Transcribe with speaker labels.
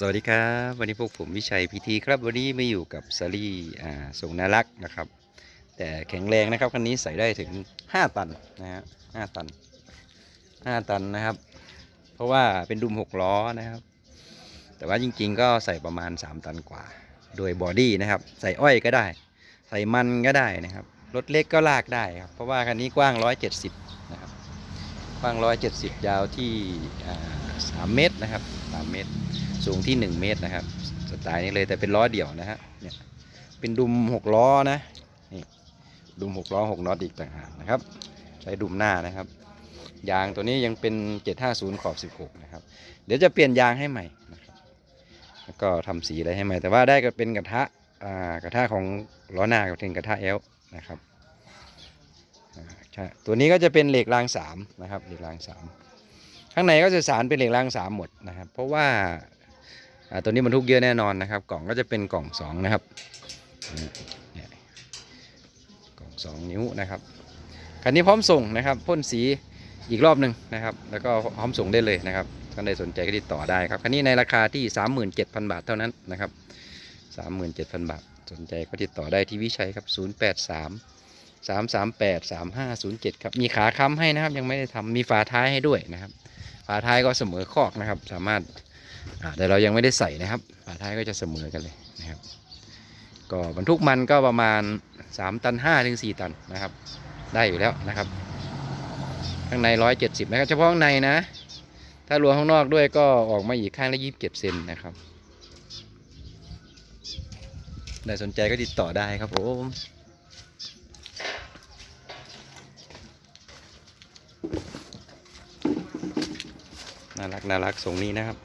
Speaker 1: สวัสดีครับ วันนี้พวกผมวิชัยพีทีครับ วันนี้มาอยู่กับซารี่อ่าส่งนารักนะครับ แต่แข็งแรงนะครับคันนี้ใส่ได้ถึง 5 ตันนะฮะ5ตัน 5 ตันนะครับ เพราะว่าเป็นดุม 6 ล้อนะครับ แต่ว่าจริงๆก็ใส่ประมาณ 3 ตันกว่า โดยบอดี้นะครับ ใส่อ้อยก็ได้ ใส่มันก็ได้นะครับรถเล็กก็ลากได้ครับเพราะว่าคันนี้กว้าง 170 นะครับกว้าง 170 ยาวที่อ่า3เมตรนะครับ 3 เมตร สูงที่ 1 เมตรนะครับ สไตล์นี้เลยแต่เป็นล้อเดี่ยวนะฮะเนี่ยเป็นดุม 6 ล้อนะนี่ดุม 6 ล้อ 6น็อตอีกต่างหากนะครับ ใช้ดุมหน้านะครับ ยางตัวนี้ยังเป็น 750 ขอบ 16 นะครับ เดี๋ยวจะเปลี่ยนยางให้ใหม่นะครับแล้วก็ทำสีอะไรให้ใหม่ แต่ว่าได้ก็เป็นกระทะอ่ากระทะของล้อหน้ากับเป็นกระทะเอลนะครับใช่ตัวนี้ก็จะเป็นเหล็กรางสามนะครับเหล็กรางสามข้างในก็จะสารเป็นเหล็กรางสามหมดนะครับ เพราะว่า ตัวนี้บรรทุกเยอะแน่นอนนะครับ กล่องก็จะเป็นกล่องสองนะครับกล่องสองนิ้วนะครับคันนี้พร้อมส่งนะครับพ่นสีอีกรอบหนึ่งนะครับ แล้วก็พร้อมส่งได้เลยนะครับท่านใดสนใจก็ติดต่อได้ครับคันนี้ในราคาที่ 37,000 บาทเท่านั้นนะครับ 37,000 บาท สนใจก็ติดต่อได้ที่วิชัยครับ 083 338 3507 ครับ มีขาค้ำให้นะครับ ยังไม่ได้ทำมีฝาท้ายให้ด้วยนะครับ ฝาท้ายก็เสมอคอกนะครับ สามารถ แต่เรายังไม่ได้ใส่นะครับฝาท้ายก็จะเสมอกันเลยนะครับ ก็บรรทุกมันก็ประมาณ 3 ตัน5ถึง4ตันนะครับ ได้อยู่แล้วนะครับ ข้างใน 170 นะครับเฉพาะข้างในนะ ถ้ารวมข้างนอกด้วยก็ออกมาอีกข้างละ27เซนนะครับได้สนใจก็ติดต่อได้ครับผมน่ารักน่ารักทรงนี้นะครับ